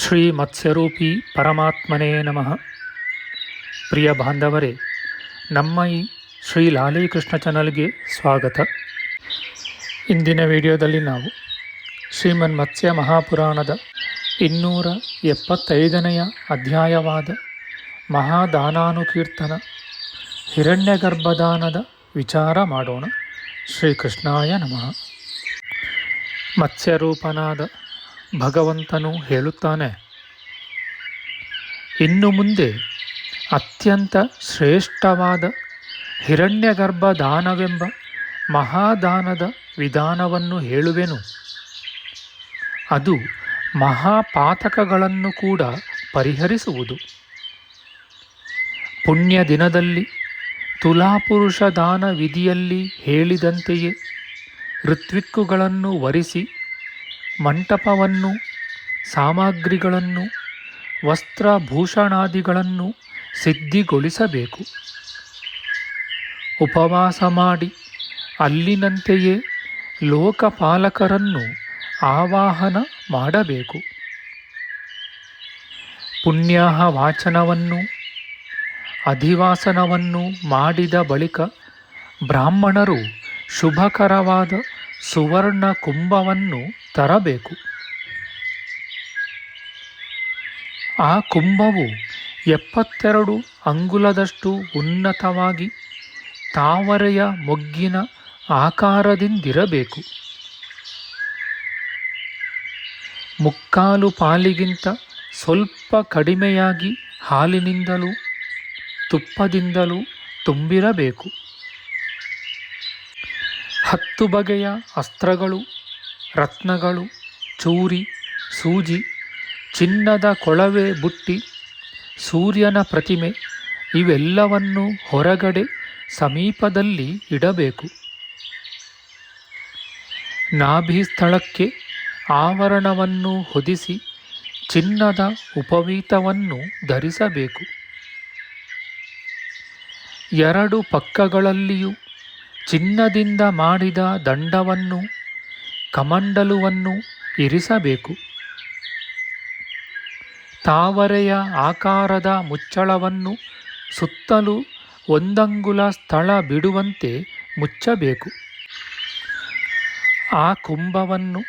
ಶ್ರೀ ಮತ್ಸ್ಯರೂಪಿ ಪರಮಾತ್ಮನೇ ನಮಃ. ಪ್ರಿಯ ಬಾಂಧವರೇ, ನಮ್ಮ ಈ ಶ್ರೀ ಲಾಲೀಕೃಷ್ಣ ಚಾನಲ್ಗೆ ಸ್ವಾಗತ. ಇಂದಿನ ವಿಡಿಯೋದಲ್ಲಿ ನಾವು ಶ್ರೀಮನ್ ಮತ್ಸ್ಯ ಮಹಾಪುರಾಣದ ಇನ್ನೂರ ಎಪ್ಪತ್ತೈದನೆಯ ಅಧ್ಯಾಯವಾದ ಮಹಾದಾನಾನುಕೀರ್ತನ ಹಿರಣ್ಯಗರ್ಭದಾನದ ವಿಚಾರ ಮಾಡೋಣ. ಶ್ರೀಕೃಷ್ಣಾಯ ನಮಃ. ಮತ್ಸ್ಯರೂಪನಾದ ಭಗವಂತನು ಹೇಳುತ್ತಾನೆ, ಇನ್ನು ಮುಂದೆ ಅತ್ಯಂತ ಶ್ರೇಷ್ಠವಾದ ಹಿರಣ್ಯಗರ್ಭ ದಾನವೆಂಬ ಮಹಾದಾನದ ವಿಧಾನವನ್ನು ಹೇಳುವೆನು. ಅದು ಮಹಾಪಾತಕಗಳನ್ನು ಕೂಡ ಪರಿಹರಿಸುವುದು. ಪುಣ್ಯ ದಿನದಲ್ಲಿ ತುಲಾಪುರುಷ ದಾನ ವಿಧಿಯಲ್ಲಿ ಹೇಳಿದಂತೆಯೇ ಋತ್ವಿಕ್ಕುಗಳನ್ನು ವರಿಸಿ ಮಂಟಪವನ್ನು, ಸಾಮಗ್ರಿಗಳನ್ನು, ವಸ್ತ್ರಭೂಷಣಾದಿಗಳನ್ನು ಸಿದ್ಧಿಗೊಳಿಸಬೇಕು. ಉಪವಾಸ ಮಾಡಿ ಅಲ್ಲಿನಂತೆಯೇ ಲೋಕಪಾಲಕರನ್ನು ಆವಾಹನ ಮಾಡಬೇಕು. ಪುಣ್ಯಾಹ ವಾಚನವನ್ನು ಅಧಿವಾಸನವನ್ನು ಮಾಡಿದ ಬಳಿಕ ಬ್ರಾಹ್ಮಣರು ಶುಭಕರವಾದ ಸುವರ್ಣ ಕುಂಭವನ್ನು ತರಬೇಕು. ಆ ಕುಂಭವು ಎಪ್ಪತ್ತೆರಡು ಅಂಗುಲದಷ್ಟು ಉನ್ನತವಾಗಿ ತಾವರೆಯ ಮೊಗ್ಗಿನ ಆಕಾರದಿಂದಿರಬೇಕು. ಮುಕ್ಕಾಲು ಪಾಲಿಗಿಂತ ಸ್ವಲ್ಪ ಕಡಿಮೆಯಾಗಿ ಹಾಲಿನಿಂದಲೂ ತುಪ್ಪದಿಂದಲೂ ತುಂಬಿರಬೇಕು. ಹತ್ತು ಬಗೆಯ ಅಸ್ತ್ರಗಳು, ರತ್ನಗಳು, ಚೂರಿ, ಸೂಜಿ, ಚಿನ್ನದ ಕೊಳವೆ ಬುಟ್ಟಿ, ಸೂರ್ಯನ ಪ್ರತಿಮೆ ಇವೆಲ್ಲವನ್ನು ಹೊರಗಡೆ ಸಮೀಪದಲ್ಲಿ ಇಡಬೇಕು. ನಾಭಿ ಸ್ಥಳಕ್ಕೆ ಆವರಣವನ್ನು ಹೊದಿಸಿ ಚಿನ್ನದ ಉಪವೀತವನ್ನು ಧರಿಸಬೇಕು. ಎರಡು ಪಕ್ಕಗಳಲ್ಲಿಯೂ ಚಿನ್ನದಿಂದ ಮಾಡಿದ ದಂಡವನ್ನು, ಕಮಂಡಲುವನ್ನು ಇರಿಸಬೇಕು. ತಾವರೆಯ ಆಕಾರದ ಮುಚ್ಚಳವನ್ನು ಸುತ್ತಲೂ ಒಂದಂಗುಲ ಸ್ಥಳ ಬಿಡುವಂತೆ ಮುಚ್ಚಬೇಕು. ಆ ಕುಂಭವನ್ನು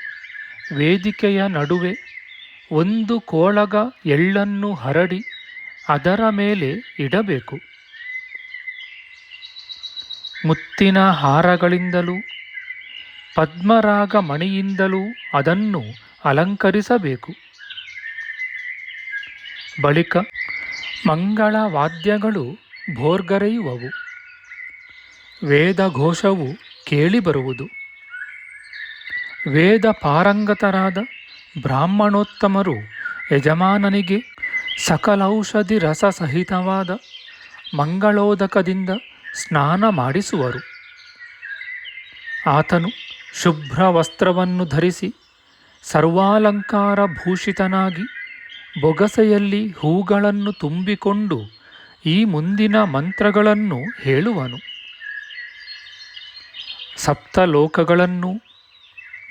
ವೇದಿಕೆಯ ನಡುವೆ ಒಂದು ಕೋಳಗ ಎಳ್ಳನ್ನು ಹರಡಿ ಅದರ ಮೇಲೆ ಇಡಬೇಕು. ಮುತ್ತಿನ ಹಾರಗಳಿಂದಲೂ ಪದ್ಮರಾಗ ಮಣಿಯಿಂದಲೂ ಅದನ್ನು ಅಲಂಕರಿಸಬೇಕು. ಬಳಿಕ ಮಂಗಳ ವಾದ್ಯಗಳು ಭೋರ್ಗರೆಯುವವು. ವೇದಘೋಷವು ಕೇಳಿಬರುವುದು. ವೇದ ಪಾರಂಗತರಾದ ಬ್ರಾಹ್ಮಣೋತ್ತಮರು ಯಜಮಾನನಿಗೆ ಸಕಲೌಷಧಿ ರಸ ಸಹಿತವಾದ ಮಂಗಳೋದಕದಿಂದ ಸ್ನಾನ ಮಾಡಿಸುವರು. ಆತನು ಶುಭ್ರ ವಸ್ತ್ರವನ್ನು ಧರಿಸಿ ಸರ್ವಾಲಂಕಾರ ಭೂಷಿತನಾಗಿ ಬೊಗಸೆಯಲ್ಲಿ ಹೂಗಳನ್ನು ತುಂಬಿಕೊಂಡು ಈ ಮುಂದಿನ ಮಂತ್ರಗಳನ್ನು ಹೇಳುವನು. ಸಪ್ತಲೋಕಗಳನ್ನು,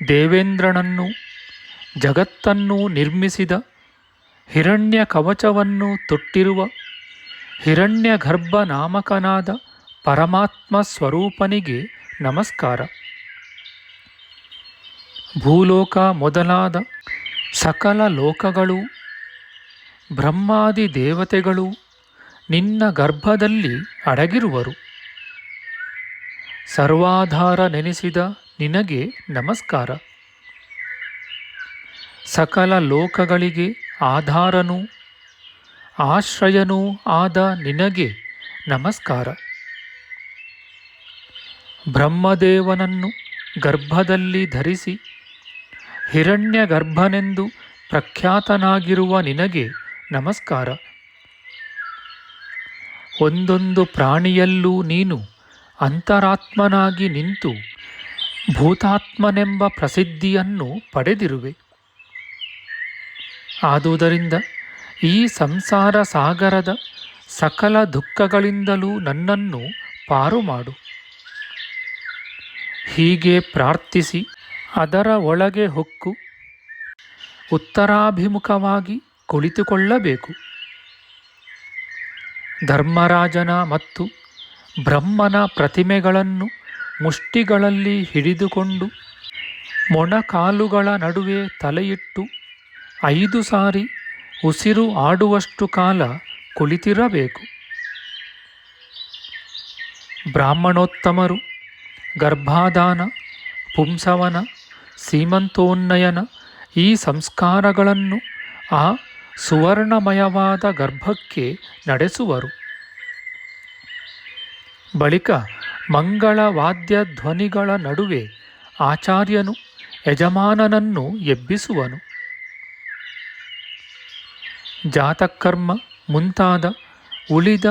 ದೇವೇಂದ್ರನನ್ನು, ಜಗತ್ತನ್ನು ನಿರ್ಮಿಸಿದ ಹಿರಣ್ಯ ಕವಚವನ್ನು ತೊಟ್ಟಿರುವ ಹಿರಣ್ಯಗರ್ಭ ನಾಮಕನಾದ ಪರಮಾತ್ಮ ಸ್ವರೂಪನಿಗೆ ನಮಸ್ಕಾರ. ಭೂಲೋಕ ಮೊದಲಾದ ಸಕಲ ಲೋಕಗಳು, ಬ್ರಹ್ಮಾದಿ ದೇವತೆಗಳು ನಿನ್ನ ಗರ್ಭದಲ್ಲಿ ಅಡಗಿರುವರು. ಸರ್ವಾಧಾರ ನೆನೆಸಿದ ನಿನಗೆ ನಮಸ್ಕಾರ. ಸಕಲ ಲೋಕಗಳಿಗೆ ಆಧಾರನೂ, ಆಶ್ರಯನೂ ಆದ ನಿನಗೆ ನಮಸ್ಕಾರ. ಬ್ರಹ್ಮದೇವನನ್ನು ಗರ್ಭದಲ್ಲಿ ಧರಿಸಿ ಹಿರಣ್ಯ ಗರ್ಭನೆಂದು ಪ್ರಖ್ಯಾತನಾಗಿರುವ ನಿನಗೆ ನಮಸ್ಕಾರ. ಒಂದೊಂದು ಪ್ರಾಣಿಯಲ್ಲೂ ನೀನು ಅಂತರಾತ್ಮನಾಗಿ ನಿಂತು ಭೂತಾತ್ಮನೆಂಬ ಪ್ರಸಿದ್ಧಿಯನ್ನು ಪಡೆದಿರುವೆ. ಆದುದರಿಂದ ಈ ಸಂಸಾರ ಸಾಗರದ ಸಕಲ ದುಃಖಗಳಿಂದಲೂ ನನ್ನನ್ನು ಪಾರು ಮಾಡು ಹೀಗೆ ಪ್ರಾರ್ಥಿಸಿ, ಅದರ ಒಳಗೆ ಹೊಕ್ಕು, ಉತ್ತರಾಭಿಮುಖವಾಗಿ ಕುಳಿತುಕೊಳ್ಳಬೇಕು. ಧರ್ಮರಾಜನ ಮತ್ತು ಬ್ರಹ್ಮನ ಪ್ರತಿಮೆಗಳನ್ನು ಮುಷ್ಟಿಗಳಲ್ಲಿ ಹಿಡಿದುಕೊಂಡು, ಮೊಣಕಾಲುಗಳ ನಡುವೆ ತಲೆಯಿಟ್ಟು ಐದು ಸಾರಿ ಉಸಿರು ಆಡುವಷ್ಟು ಕಾಲ ಕುಳಿತಿರಬೇಕು. ಬ್ರಾಹ್ಮಣೋತ್ತಮರು ಗರ್ಭಾಧಾನ ಪುಂಸವನ, ಸೀಮಂತೋನ್ನಯನ ಈ ಸಂಸ್ಕಾರಗಳನ್ನು ಆ ಸುವರ್ಣಮಯವಾದ ಗರ್ಭಕ್ಕೆ ನಡೆಸುವರು. ಬಳಿಕ ಮಂಗಳ ವಾದ್ಯ ಧ್ವನಿಗಳ ನಡುವೆ ಆಚಾರ್ಯನು ಯಜಮಾನನನ್ನು ಎಬ್ಬಿಸುವನು. ಜಾತಕರ್ಮ ಮುಂತಾದ ಉಳಿದ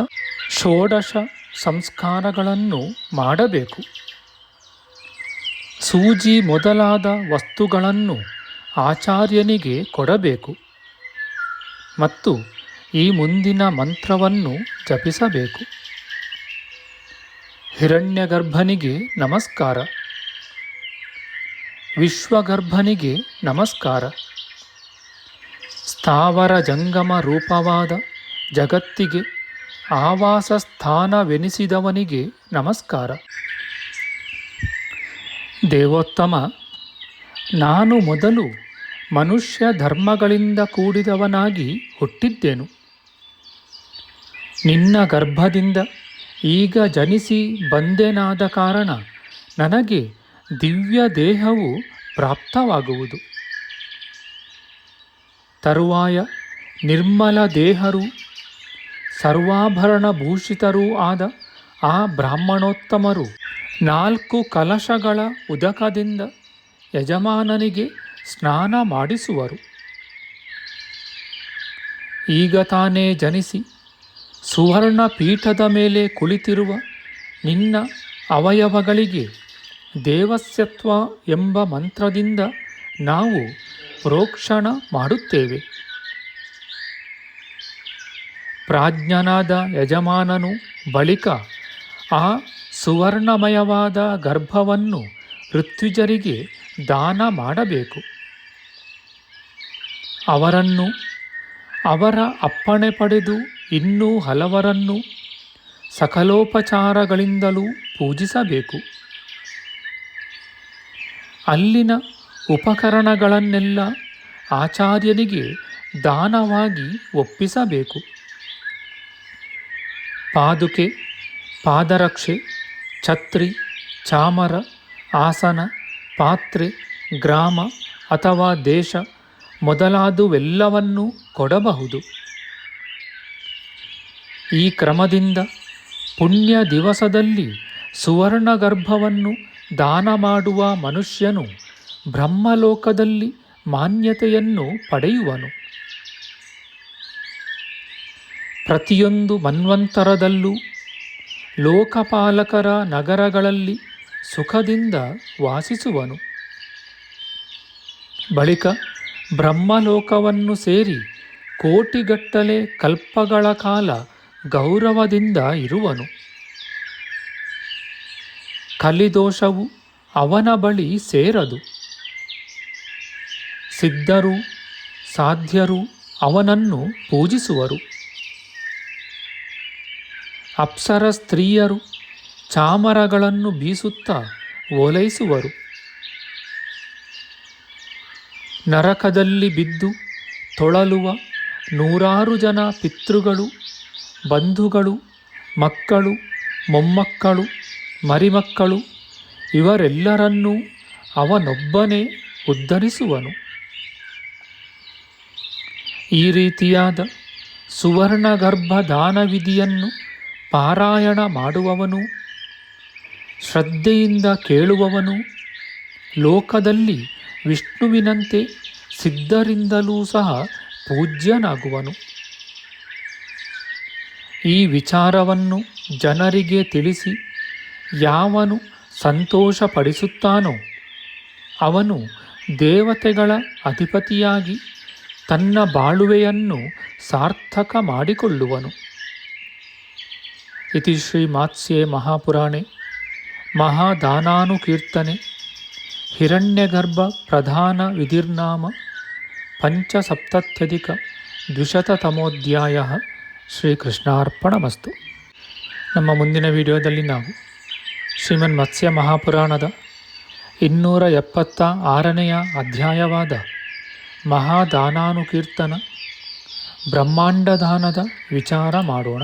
ಷೋಡಶ ಸಂಸ್ಕಾರಗಳನ್ನು ಮಾಡಬೇಕು. ಸೂಜಿ ಮೊದಲಾದ ವಸ್ತುಗಳನ್ನು ಆಚಾರ್ಯನಿಗೆ ಕೊಡಬೇಕು ಮತ್ತು ಈ ಮುಂದಿನ ಮಂತ್ರವನ್ನು ಜಪಿಸಬೇಕು. ಹಿರಣ್ಯಗರ್ಭನಿಗೆ ನಮಸ್ಕಾರ. ವಿಶ್ವಗರ್ಭನಿಗೆ ನಮಸ್ಕಾರ. ಸ್ಥಾವರ ಜಂಗಮ ರೂಪವಾದ ಜಗತ್ತಿಗೆ ಆವಾಸ ಸ್ಥಾನವೆನಿಸಿದವನಿಗೆ ನಮಸ್ಕಾರ. ದೇವೋತ್ತಮ, ನಾನು ಮೊದಲು ಮನುಷ್ಯ ಧರ್ಮಗಳಿಂದ ಕೂಡಿದವನಾಗಿ ಹುಟ್ಟಿದ್ದೆನು. ನಿನ್ನ ಗರ್ಭದಿಂದ ಈಗ ಜನಿಸಿ ಬಂದೆನಾದ ಕಾರಣ ನನಗೆ ದಿವ್ಯ ದೇಹವು ಪ್ರಾಪ್ತವಾಗುವುದು. ತರುವಾಯ ನಿರ್ಮಲ ದೇಹರು ಸರ್ವಾಭರಣ ಭೂಷಿತರೂ ಆದ ಆ ಬ್ರಾಹ್ಮಣೋತ್ತಮರು ನಾಲ್ಕು ಕಲಶಗಳ ಉದಕದಿಂದ ಯಜಮಾನನಿಗೆ ಸ್ನಾನ ಮಾಡಿಸುವರು. ಈಗ ತಾನೇ ಜನಿಸಿ ಸುವರ್ಣ ಪೀಠದ ಮೇಲೆ ಕುಳಿತಿರುವ ನಿನ್ನ ಅವಯವಗಳಿಗೆ ದೇವಸ್ಯತ್ವ ಎಂಬ ಮಂತ್ರದಿಂದ ನಾವು ಪ್ರೋಕ್ಷಣ ಮಾಡುತ್ತೇವೆ. ಪ್ರಾಜ್ಞನಾದ ಯಜಮಾನನು ಬಳಿಕ ಆ ಸುವರ್ಣಮಯವಾದ ಗರ್ಭವನ್ನು ಋತ್ವಿಜರಿಗೆ ದಾನ ಮಾಡಬೇಕು. ಅವರನ್ನು, ಅವರ ಅಪ್ಪಣೆ ಪಡೆದು ಇನ್ನೂ ಹಲವರನ್ನು ಸಕಲೋಪಚಾರಗಳಿಂದಲೂ ಪೂಜಿಸಬೇಕು. ಅಲ್ಲಿನ ಉಪಕರಣಗಳನ್ನೆಲ್ಲ ಆಚಾರ್ಯನಿಗೆ ದಾನವಾಗಿ ಒಪ್ಪಿಸಬೇಕು. ಪಾದುಕೆ, ಪಾದರಕ್ಷೆ ಛತ್ರಿ, ಚಾಮರ, ಆಸನ, ಪಾತ್ರೆ, ಗ್ರಾಮ ಅಥವಾ ದೇಶ ಮೊದಲಾದುವೆಲ್ಲವನ್ನೂ ಕೊಡಬಹುದು. ಈ ಕ್ರಮದಿಂದ ಪುಣ್ಯ ದಿವಸದಲ್ಲಿ ಸುವರ್ಣ ಗರ್ಭವನ್ನು ದಾನ ಮಾಡುವ ಮನುಷ್ಯನು ಬ್ರಹ್ಮಲೋಕದಲ್ಲಿ ಮಾನ್ಯತೆಯನ್ನು ಪಡೆಯುವನು. ಪ್ರತಿಯೊಂದು ಮನ್ವಂತರದಲ್ಲೂ ಲೋಕಪಾಲಕರ ನಗರಗಳಲ್ಲಿ ಸುಖದಿಂದ ವಾಸಿಸುವನು. ಬಳಿಕ ಬ್ರಹ್ಮಲೋಕವನ್ನು ಸೇರಿ ಕೋಟಿಗಟ್ಟಲೆ ಕಲ್ಪಗಳ ಕಾಲ ಗೌರವದಿಂದ ಇರುವನು. ಕಲಿದೋಷವು ಅವನ ಬಳಿ ಸೇರದು. ಸಿದ್ಧರು ಸಾಧ್ಯರು ಅವನನ್ನು ಪೂಜಿಸುವರು. ಅಪ್ಸರ ಸ್ತ್ರೀಯರು ಚಾಮರಗಳನ್ನು ಬೀಸುತ್ತಾ ಓಲೈಸುವರು. ನರಕದಲ್ಲಿ ಬಿದ್ದು ತೊಳಲುವ ನೂರಾರು ಜನ ಪಿತೃಗಳು, ಬಂಧುಗಳು, ಮಕ್ಕಳು, ಮೊಮ್ಮಕ್ಕಳು, ಮರಿಮಕ್ಕಳು ಇವರೆಲ್ಲರನ್ನೂ ಅವನೊಬ್ಬನೇ ಉದ್ಧರಿಸುವನು. ಈ ರೀತಿಯಾದ ಸುವರ್ಣಗರ್ಭ ದಾನವಿಧಿಯನ್ನು ಪಾರಾಯಣ ಮಾಡುವವನು, ಶ್ರದ್ಧೆಯಿಂದ ಕೇಳುವವನು, ಲೋಕದಲ್ಲಿ ವಿಷ್ಣುವಿನಂತೆ ಸಿದ್ಧರಿಂದಲೂ ಸಹ ಪೂಜ್ಯನಾಗುವನು. ಈ ವಿಚಾರವನ್ನು ಜನರಿಗೆ ತಿಳಿಸಿ ಯಾವನು ಸಂತೋಷಪಡಿಸುತ್ತಾನೋ, ಅವನು ದೇವತೆಗಳ ಅಧಿಪತಿಯಾಗಿ ತನ್ನ ಬಾಳುವೆಯನ್ನು ಸಾರ್ಥಕ ಮಾಡಿಕೊಳ್ಳುವನು. ಇತಿ ಶ್ರೀ ಮಾತ್ಸ್ಯೆ ಮಹಾಪುರಾಣೆ ಮಹಾದಾನಾನುಕೀರ್ತನೆ ಹಿರಣ್ಯಗರ್ಭ ಪ್ರಧಾನ ವಿಧಿರ್ನಾಮ ಪಂಚಸಪ್ತತ್ಯಧಿಕ ದ್ವಿಶತತಮೋಧ್ಯಾಯ ಶ್ರೀಕೃಷ್ಣಾರ್ಪಣಮಸ್ತು ನಮ್ಮ ಮುಂದಿನ ವಿಡಿಯೋದಲ್ಲಿ ನಾವು ಶ್ರೀಮನ್ ಮತ್ಸ್ಯ ಮಹಾಪುರಾಣದ ಇನ್ನೂರ ಎಪ್ಪತ್ತ ಆರನೆಯ ಅಧ್ಯಾಯವಾದ ಮಹಾದಾನಾನುಕೀರ್ತನ ಬ್ರಹ್ಮಾಂಡದಾನದ ವಿಚಾರ ಮಾಡೋಣ.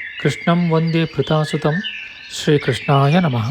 ಕೃಷ್ಣಂ ವಂದೇ ಪೃತಾಸುತಂ ಶ್ರೀಕೃಷ್ಣಾಯ ನಮಃ